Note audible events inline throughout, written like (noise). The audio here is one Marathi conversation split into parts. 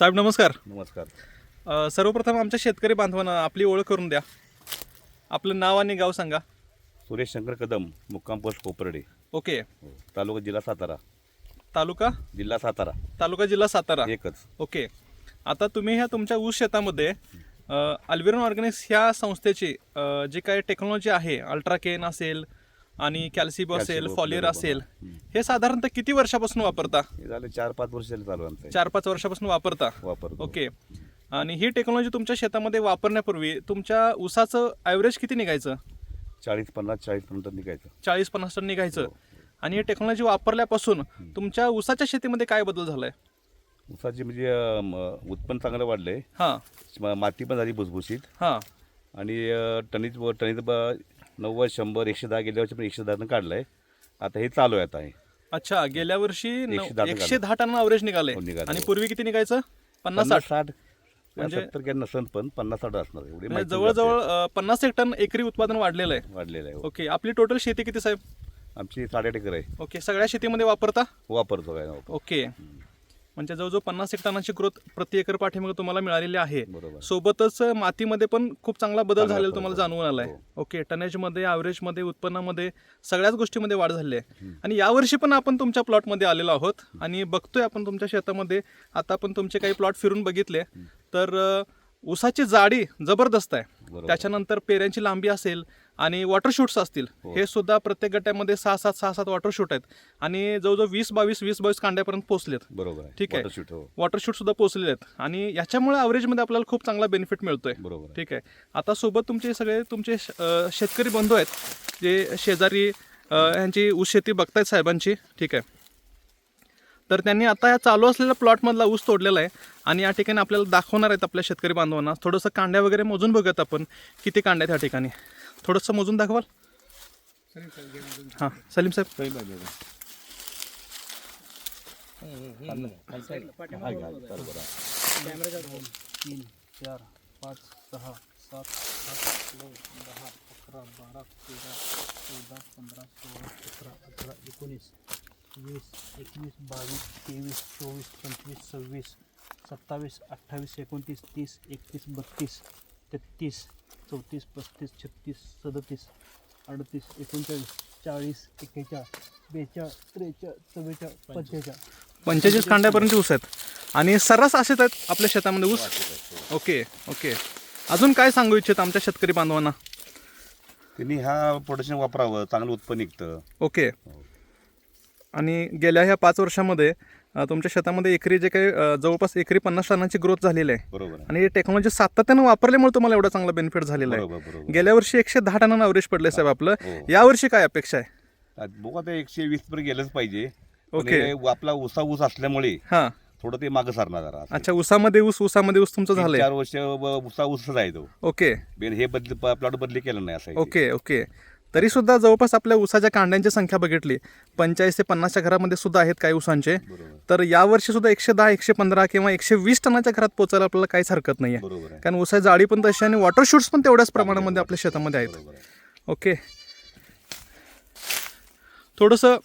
साहेब नमस्कार. नमस्कार. अ, सर्वप्रथम आमच्या शेतकरी बांधवांना आपली ओळख करून द्या. आपलं नाव आणि गाव सांगा. सुरेश शंकर कदम मुक्काम पोस्ट कोपरडे. ओके. हो. तालुका जिल्हा सातारा. तालुका? जिल्हा सातारा. तालुका जिल्हा सातारा. एकच. ओके. आता तुम्ही ह्या तुमच्या ऊस शेतामध्ये अल्विरॉन ऑर्गॅनिक्स ह्या संस्थेची अ, जी काही टेक्नॉलॉजी आहे अल्ट्राकेन असेल आणि कॅल्सिबो असेल कॅल्सिबो, फॉलियर. असेल हे साधारणतः किती वर्षापासून वापरता? हे झाले चार पाच वर्ष झाले चालू आमचं. हे. चार पाच वर्षापासून वापरता? वापरतो. ओके. आणि ही टेक्नॉलॉजी तुमच्या शेतामध्ये वापरण्यापूर्वी तुमच्या ऊसाचं ॲव्हरेज किती निघायचं? चाळीस पन्नास चाळीस पर्यंत निघायचं. चाळीस पन्नास टन निघायचं. हो. आणि ही टेक्नॉलॉजी वापरल्यापासून तुमच्या ऊसाच्या शेतीमध्ये काय बदल झालाय? ऊसाची म्हणजे अं, म, उत्पन्न चांगलं वाढलंय. हां. म- माती पण झाली भुसभुशीत. हां. आणि अं, टनीत व- टनीत ब- नव्वद शंभर एकशे दहा गेल्या वर्षी पण एकशे दहानं काढलंय. आता हे चालू आहे आता हे. अच्छा गेल्या वर्षी नऊ- एकशे दहा टन एकशे दहा टन अवरेज निघाले हो, निघाले, आणि. पूर्वी किती निघायचं? पन्नास पन्नास साठ. साठ म्हणजे- सत्तर काय नसन पण पन्नास साठ असणार एवढी म्हणजे माहिती जवळजवळ अं, पन्नास एक टन एकरी उत्पादन वाढलेलं आहे. वाढलेलं आहे हो. ओके आपली टोटल शेती किती साहेब? आमची साडेआठ एकर आहे. ओके सगळ्या शेतीमध्ये वापरता? वापरतो काय वापरतो. ओके. म्हणजे जवळजवळ पन्नास एक टनाची ग्रोथ प्रति एकर पाठीमागे तुम्हाला मिळालेली आहे. बरोबर. सोबतच मातीमध्ये पण खूप चांगला बदल चांगला झालेला तुम्हाला. जाणवून आलाय. हो. ओके टनेजमध्ये ॲव्हरेजमध्ये उत्पन्नामध्ये सगळ्याच गोष्टीमध्ये वाढ झाली आहे. आणि यावर्षी पण आपण तुमच्या प्लॉटमध्ये आलेलो आहोत आणि बघतोय आपण तुमच्या शेतामध्ये. आता आपण तुमचे काही प्लॉट फिरून बघितले. तर अ, ऊसाची जाडी जबरदस्त आहे. त्याच्यानंतर पेऱ्यांची लांबी असेल आणि वॉटर शूट्स असतील हो. हे सुद्धा प्रत्येक गटामध्ये सहा सात सहा सात वॉटर शूट आहेत. आणि जवळजवळ वीस बावीस वीस बावीस कांड्यापर्यंत पोहोचलेत. बरोबर ठीक आहे. हो. वॉटर शूट सुद्धा पोहोचलेले आहेत. आणि याच्यामुळे ॲव्हरेजमध्ये आपल्याला खूप चांगला बेनिफिट मिळतोय. बरोबर. ठीक आहे. आता सोबत तुमचे सगळे तुमचे शेतकरी बंधू आहेत जे शेजारी यांची ऊस शेती बघतायत साहेबांची. ठीक आहे. तर त्यांनी आता या चालू असलेल्या प्लॉटमधला ऊस तोडलेला आहे. आणि या ठिकाणी आपल्याला दाखवणार आहेत आपल्या शेतकरी बांधवांना. थोडंसं कांड्या वगैरे मोजून बघत आपण किती कांड्या आहेत या ठिकाणी. थोडंसं मोजून दाखवाल? हां सलीम साहेब. तीन चार पाच सहा सात आठ नऊ दहा अकरा बारा तेरा चौदा पंधरा सोळा सतरा अठरा एकोणीस वीस एकवीस बावीस तेवीस चोवीस पंचवीस सव्वीस सत्तावीस अठ्ठावीस एकोणतीस तीस एकतीस बत्तीस तेहतीस चौतीस पस्तीस छत्तीस सदतीस अडतीस एकोणचाळीस चाळीस एक्केचाळीस बेचाळीस त्रेचाळीस चव्वेचाळीस पंचेचाळीस. पंचेचाळीस कांड्यापर्यंत ऊस आहेत. आणि सर्रास असेच आहेत आपल्या शेतामध्ये ऊस? Okay okay. अजून काय सांगू इच्छित आमच्या शेतकरी बांधवांना? त्यांनी हा प्रोडक्शन वापरावं चांगलं उत्पन्न निघतं. ओके. आणि गेल्या ह्या पाच वर्षामध्ये तुमच्या शेतामध्ये एकरी जे काही जवळपास एकरी पन्नास टनाची ग्रोथ झालेली आहे. बरोबर. आणि टेक्नॉलॉजी सातत्यानं वापरल्यामुळे तुम्हाला एवढा चांगला बेनिफिट झालेला आहे. गेल्या वर्षी एकशे दहा टनानं अवरेज पडले साहेब आपलं. हो. यावर्षी काय अपेक्षा आहे? बघू आता एकशे वीस पर्यंत गेलंच पाहिजे. ओके. आपला ऊसा ऊस असल्यामुळे हां. थोडं ते मागं सरणार जरा. अच्छा ऊसामध्ये ऊस ऊसामध्ये ऊस तुमचं झालंय. चार वर्ष ऊसा ऊसच आहे तो. ओके. हे बदली प्लॉट बदली केलं नाही असं ते. Okay okay. तरी सुद्धा जवळपास आपल्या ऊसाच्या कांड्यांची संख्या बघितली. पंचाळीस ते पन्नासच्या घरामध्ये सुद्धा आहेत काही ऊसांचे बरोबर. तर यावर्षी सुद्धा एकशे दहा एकशे पंधरा किंवा एकशे वीस टनाच्या घरात पोचायला आपल्याला काहीच हरकत नाही आहे. कारण ऊसाची जाळी पण तशी आणि वॉटर शूट्स पण तेवढ्याच प्रमाणामध्ये आपल्या शेतामध्ये आहेत. ओके. थोडंसं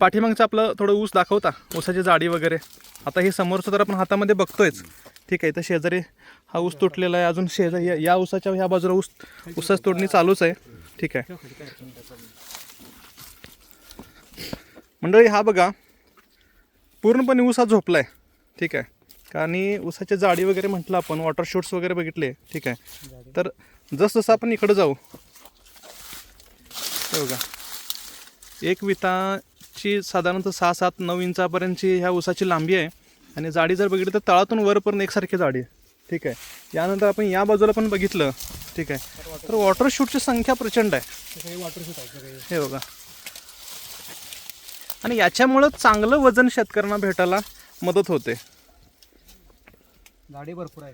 पाठीमागचं आपलं थोडं ऊस दाखवता ऊसाची जाडी वगैरे. आता हे समोरचं तर आपण हातामध्ये बघतोयच. ठीक आहे तर शेजारी हा ऊस तुटलेला आहे अजून शेजारी या- या ऊसाच्या ह्या बाजूला ऊस ऊसाची तोडणी चालूच आहे. ठीक आहे. मंडळी हा बघा पूर्णपणे ऊस हा झोपला आहे ठीक आहे. आणि ऊसाची जाडी वगैरे म्हटलं आपण वॉटर शूट्स वगैरे बघितले. ठीक आहे. तर जसजसं आपण इकडं जाऊ बघा. एक विताची साधारणतः सहा सात नऊ इंचापर्यंतची ह्या ऊसाची लांबी आहे. आणि जाडी जर बघितली तर तळातून वरपर्यंत एकसारखी जाडी आहे. ठीक आहे. यानंतर आपण या बाजूला पण बघितलं. ठीक आहे. तर वॉटर शूटची संख्या प्रचंड आहे. वॉटर शूट आहे हे बघा. आणि याच्यामुळं चांगलं वजन शेतकऱ्यांना भेटायला मदत होते. भरपूर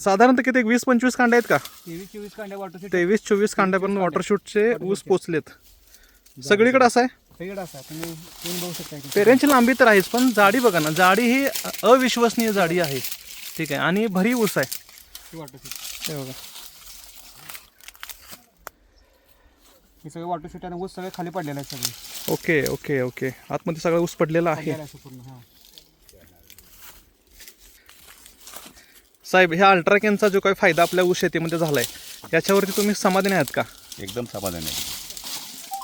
साधारणतः किती? वीस पंचवीस कांड्या आहेत का? तेवीस चोवीस कांड्या तेवीस चोवीस कांड्यापर्यंत वॉटर शूटचे ऊस पोचलेत. सगळीकडे असं आहे? सगळीकडे असा तुम्ही येऊन बघू शकता इथे. पेऱ्यांची लांबी तर आहेच पण जाडी बघा ना जाडी ही अविश्वसनीय जाडी आहे. ठीक आहे आणि भरी ऊस आहे. हे बघा. सगळे शूट आणि ऊस सगळे खाली पडलेले आहेत सगळे. Okay okay okay. आतमध्ये सगळा ऊस पडलेला आहे. पडलेलं आहे असं पूर्ण हां. साहेब ह्या अल्ट्राकेनचा जो काही फायदा आपल्या ऊस शेतीमध्ये झालाय याच्यावरती तुम्ही समाधानी आहात का? एकदम समाधान आहे.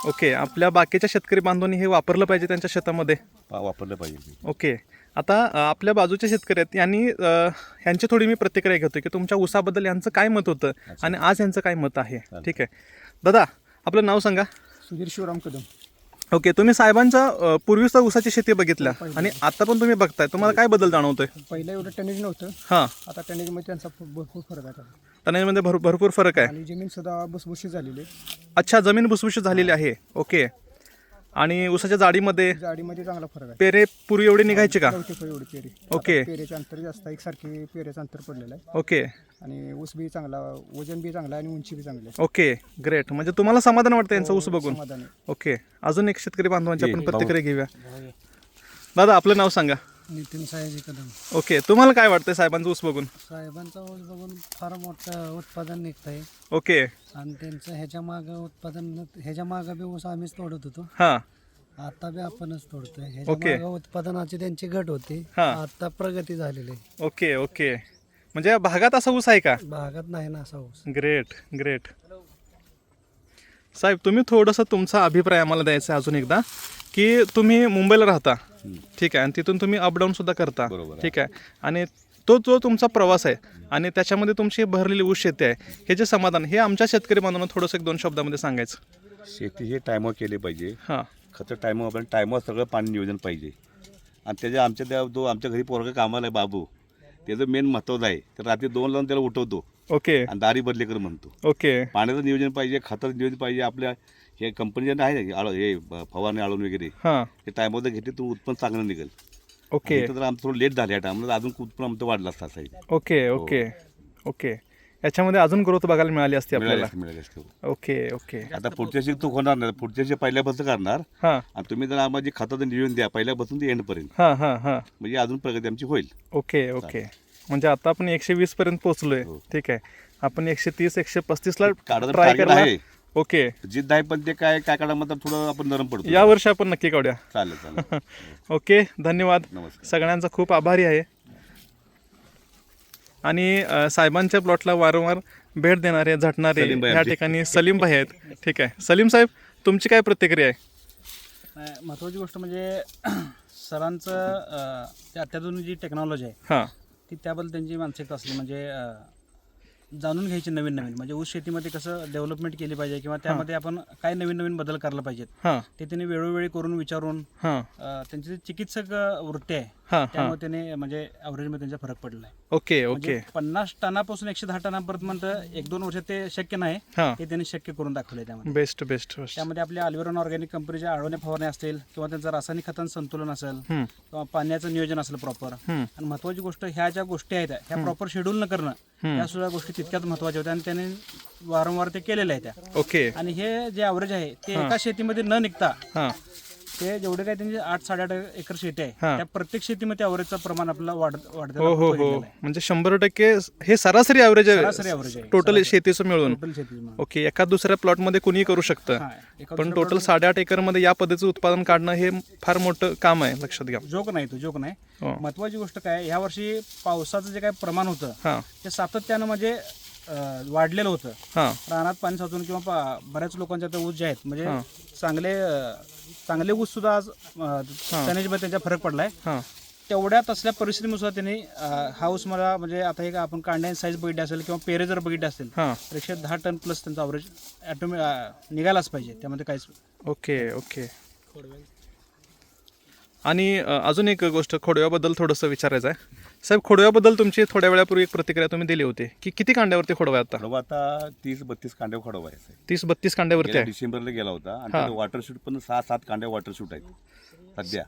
ओके आपल्या बाकीच्या शेतकरी बांधवांनी हे वापरलं पाहिजे त्यांच्या शेतामध्ये? वापरलं पाहिजे. ओके आता अ, आपल्या बाजूचे शेतकरी आहेत यांनी अ, यांची थोडी मी प्रतिक्रिया घेतो की तुमच्या ऊसाबद्दल यांचं काय मत होतं आणि आज यांचं काय मत आहे? ठीक आहे. दादा आपलं नाव सांगा. सुधीर शिवराम कदम. ओके तुम्ही साहेबांचा अ, पूर्वीचा ऊसाची शेती बघितल्या आणि आता पण तुम्ही बघताय. तुम्हाला काय बदल जाणवतोय? पहिलं एवढं टनेज नव्हतं. हां. आता टनेजमध्ये त्यांचा खूप- भरपूर फरक आहे. टनेजमध्ये भर भरपूर फरक आहे. आणि जमीन सुद्धा भुसभुशीत झालेली आहे. अच्छा जमीन भुसभुशीत झालेली आहे. ओके. आणि ऊसाच्या जाडीमध्ये? जाडीमध्ये चांगला फरक आहे. पेरे पूर्वी एवढी निघायची का? चौथी फळ एवढी पेरी. ओके. पेरेचे अंतर जास्त आहे. एकसारखे पेरेचं अंतर पडलेलं आहे. ओके. आणि ऊस बी चांगला वजन बी चांगला आहे आणि उंची बी चांगली आहे. ओके ग्रेट म्हणजे तुम्हाला समाधान वाटतं यांचं ऊस बघून? समाधान आहे. ओके. अजून एक शेतकरी बांधवांची आपण. प्रतिक्रिया घेऊया. दादा आपलं नाव सांगा. नितीन सायाजी कदम. ओके तुम्हाला काय वाटतंय साहेबांचं ऊस बघून? साहेबांचा ऊस बघून फार मोठं उत्पादन निघत आहे ओके. आणि त्यांचं ह्याच्या मागं उत्पादन ह्याच्या मागं बी ऊस आम्हीच तोडत होतो. हां. आता बी आपणच तोडतोय. ह्याच्या ओके. मागं उत्पादनाची त्यांची घट होती. हा. आता प्रगती झालेली आहे. Okay okay. म्हणजे या भागात असा ऊस आहे का? भागात नाही ना असा ऊस. Great great. साहेब तुम्ही थोडंसं तुमचा अभिप्राय आम्हाला द्यायचा आहे अजून एकदा की तुम्ही मुंबईला राहता. ठीक आहे. आणि तिथून तुम्ही अपडाऊन सुद्धा करता. बरोबर. ठीक आहे. आणि तो जो तुमचा प्रवास आहे आणि त्याच्यामध्ये तुमची भरलेली ऊस शेती आहे हे जे समाधान हे आमच्या शेतकरी बांधवांना थोडंसं एक दोन शब्दामध्ये सांगायचं. शेती हे टायमावर केली पाहिजे. हां. खतं टायमावर आपण टायमावर सगळं पाणी नियोजन पाहिजे. आणि त्याच्या आमच्या त्या जो आमच्या घरी पोरगा कामाला आहे बाबू त्याचं मेन महत्त्वाचं आहे. तर रात्री दोन लावून त्याला उठवतो. ओके. आणि दारी बदली कर म्हणतो. ओके. पाण्याचं नियोजन पाहिजे खताचं नियोजन पाहिजे आपल्या हे कंपनी आहे ना आळ हे ब- फवारणी आळून वगैरे हां. ते टायमावर घेतले तर उत्पन्न चांगलं निघेल. ओके. इथं तर आमचं थोडं लेट झालं या टायमाला अजून उत्पन्न आमचं वाढलं असतं असं आहे. Okay okay okay. याच्यामध्ये अजून ग्रोथ बघायला मिळाली असती मिळालं आपल्याला असतं, मिळालं असतं. Okay okay. आता पुढच्या वर्षी तू होणार नाही पुढच्या वर्षी पहिल्यापासून करणार. हां. आणि तुम्ही जर आम्हाला जे खताचं नियोजन द्या पहिल्यापासून ते एंडपर्यंत हां हां हां. म्हणजे अजून प्रगती आमची होईल. Okay okay. म्हणजे आता आपण एकशे वीस पर्यंत पोहोचलोय हो. ठीक आहे. आपण एकशे तीस एकशे पस्तीस ला काढायचं ट्राय target आहे. ओके. जिद्द आहे पण ते काय काय काढा म्हणतात थोडं आपण नरम पडतो. या वर्षी आपण नक्की काढूया. चालेल चालेल. (laughs) ओके धन्यवाद. नमस्कार. सगळ्यांचा खूप आभारी आहे. आणि अ, साहेबांच्या प्लॉटला वारंवार भेट देणारे झटणारे सलीम भाई या आमचे. ठिकाणी सलीम भाई आहेत. ठीक आहे. सलीम साहेब तुमची काय प्रतिक्रिया आहे? नाही, महत्त्वाची गोष्ट म्हणजे (clears throat) सरांचं अं, ते अत्याधुनिक जी टेक्नॉलॉजी आहे हां. ती त्याबद्दल त्यांची मानसिकता असली म्हणजे अं, जाणून घ्यायची नवीन नवीन म्हणजे ऊस शेतीमध्ये कसं डेव्हलपमेंट केली पाहिजे किंवा त्यामध्ये आपण काय नवीन नवीन बदल करायला पाहिजेत? ते त्यांनी वेळोवेळी करून विचारून त्यांची जी चिकित्सक वृत्ती आहे त्यामुळे त्याने म्हणजे ॲव्हरेजमध्ये त्यांचा फरक पडला आहे ओके ओके. म्हणजे पन्नास टनापासून एकशे दहा टनापर्यंत एक दोन वर्षात ते शक्य नाही. हां. हे त्यांनी शक्य करून दाखवले त्यामध्ये. बेस्ट बेस्ट त्यामध्ये आपल्या अल्विरॉन ऑर्गॅनिक कंपनीच्या आळवणे फवारणी असतील किंवा त्यांचं रासायनिक खतांचं संतुलन असेल किंवा पाण्याचं नियोजन असेल प्रॉपर आणि महत्वाची गोष्ट ह्या ज्या गोष्टी आहेत ह्या प्रॉपर शेड्यूल न करणं. या सुद्धा गोष्टी तितक्याच महत्त्वाच्या होत्या आणि त्याने वारंवार ते केलेल्या आहेत त्या. ओके. आणि हे जे ॲव्हरेज आहे ते एका शेतीमध्ये न निघता हां. ते जेवढे काही त्यांची आठ साडेआठ एकर शेती आहे हा. त्या प्रत्येक शेतीमध्ये ॲव्हरेजचं प्रमाण आपल्याला वाढ वाढत हो हो हो. म्हणजे शंभर टक्के हे सरासरी ॲव्हरेज सरासरी आहे average आहे. टोटल शेतीचं मिळून. टोटल शेती ओके एका दुसऱ्या प्लॉटमध्ये कुणीही करू शकतं. पण टोटल साडेआठ एकरमध्ये या पद्धतीचं उत्पादन काढणं हे फार मोठं काम आहे लक्षात घ्या. जोक नाही तो जोक नाही. हो. महत्वाची गोष्ट काय ह्या वर्षी पावसाचं जे काही प्रमाण होतं हां. ते सातत्यानं म्हणजे अं, वाढलेलं होतं. हां. रानात पाणी साचून किंवा पा- बऱ्याच लोकांच्या ऊस जे आहेत म्हणजे चांगले अं, चांगले ऊस सुद्धा आज टनेजमध्ये त्यांचा फरक पडलाय. हां. तेवढ्यात असल्या परिस्थितीनुसार त्यांनी हा ऊस मला म्हणजे आता हे का आपण कांड्या साईज बघितली असेल किंवा पेरे जर बघितले असेल हां. तर एकशे दहा टन प्लस त्यांचा अवरेज ॲटोमे निघालाच पाहिजे. त्यामध्ये काहीच ओके ओके. आणि अजून एक गोष्ट खोडव्याबद्दल थोडंसं विचारायचं आहे. साहेब खोडव्याबद्दल तुमची थोड्या वेळापूर्वी एक प्रतिक्रिया तुम्ही दिली होती की किती कांड्यावरती खोडवा आता? खडोबा आता तीस बत्तीस कांड्या आहे तीस बत्तीस कांड्यावरती गेल्या आहे. डिसेंबरला गेला होता आणि वॉटर शूट पण सहा सात कांड्या वॉटर शूट आहेत सध्या.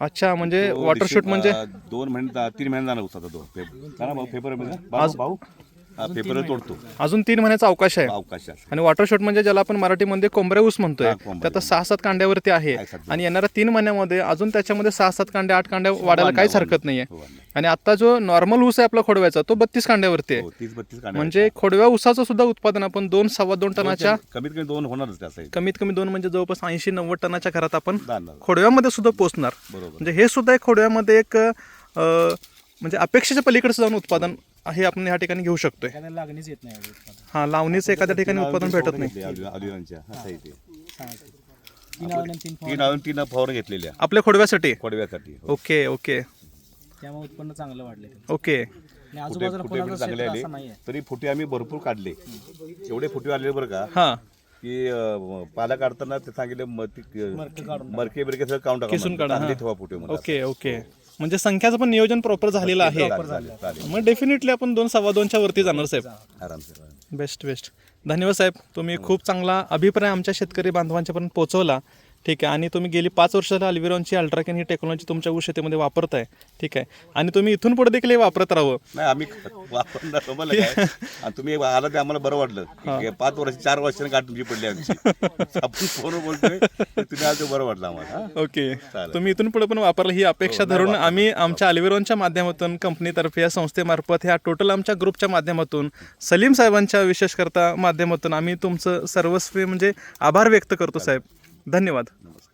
अच्छा म्हणजे तो वॉटर शूट म्हणजे? अं, दोन महिने तीन महिने जाणार होता तो फेब्रुवारी भाऊ फेब्रुवारी भाऊ भाऊ. फेब्रुवारी तोडतो. अजून तीन महिन्याचा अवकाश आहे. अवकाश आहे. आणि वॉटर शॉट म्हणजे ज्याला आपण मराठीमध्ये कोंबऱ्या ऊस म्हणतोय हा, कोंबऱ्या ते आता सहा सात कांड्यावरती आहे. आणि येणाऱ्या तीन महिन्यामध्ये अजून त्याच्यामध्ये सहा सात कांड्या आठ कांड्या वाढायला काहीच हरकत नाहीये. हो, वाढणार. आणि आता जो नॉर्मल ऊस आहे आपला खोडव्याचा तो बत्तीस कांड्यावरती आहे. हो, तीस बत्तीस कांड्या म्हणजे खोडव्या ऊसाचं सुद्धा उत्पादन आपण दोन सव्वा दोन टनाच्या कमीत कमी दोन होणारच त्या साईड कमीत कमी दोन म्हणजे जवळपास ऐंशी नव्वद टनाच्या घरात आपण जाणार. खोडव्यामध्ये सुद्धा पोहोचणार. बरोबर. म्हणजे हे सुद्धा एक खोडव्यामध्ये एक अं, म्हणजे अपेक्षेच्या पलीकडे जाऊन उत्पादन हे आपण ह्या ठिकाणी घेऊ शकतोय. लागणीच येत नाही एवढं उत्पादन. हां लावणीचं एखाद्या ठिकाणी उत्पादन भेटत नाही. अलिरांच्या असं आहे ते. सांगायचं तीन आवडून तीन तीन आणून तीन फवार घेतलेल्या. आपल्या खोडव्यासाठी? खोडव्यासाठी ओके ओके. त्यामुळे उत्पन्न चांगलं वाढले. ओके. आणि फुटे आजूबाजूला फुटे कोणाचं बिटे चांगले क्षेत्र आले. असं नाही आहे तरी फुटे आम्ही भरपूर काढले. एवढे फुटे आले बरं का हां. की अं, पाला काढताना ते सांगितले मरके बिरके सगळं काउंट काढा, चांगले हां. ठेवा फुटे म्हणून ओके ओके. म्हणजे संख्याचं पण नियोजन प्रॉपर झालेलं आहे. चालेल चालेल चालेल. मग डेफिनेटली आपण दोन सव्वा दोनच्या वरती जाणार साहेब. आरामशीर बेस्ट बेस्ट धन्यवाद साहेब. तुम्ही खूप चांगला अभिप्राय आमच्या शेतकरी बांधवांच्यापर्यंत पोहोचवला ठीक आहे. आणि तुम्ही गेली पाच वर्ष झाली अल्विरॉनची अल्ट्राकेन ही टेक्नॉलॉजी तुमच्या शेतीमध्ये वापरताय. ठीक आहे. आणि तुम्ही इथून पुढे देखील हे वापरत राहावं. नाही आम्ही (laughs) वापरणार तुम्हाला काय? आणि तुम्ही आला ते आम्हाला बरं वाटलं. पाच वर्ष चार वर्षांनी गाठ तुमची पडली आमची. आपण फोन बोलतोय? तुम्ही ते बरं वाटलं आम्हाला हा? ओके. चालेल. तुम्ही इथून पुढे पण वापरला ही अपेक्षा धरून आम्ही आमच्या अलिवेरॉनच्या माध्यमातून कंपनीतर्फे या संस्थेमार्फत ह्या टोटल आमच्या ग्रुपच्या माध्यमातून सलीम साहेबांच्या विशेषकर्ता माध्यमातून आम्ही तुमचं सर्वस्वी म्हणजे आभार व्यक्त करतो साहेब. धन्यवाद. नमस्कार.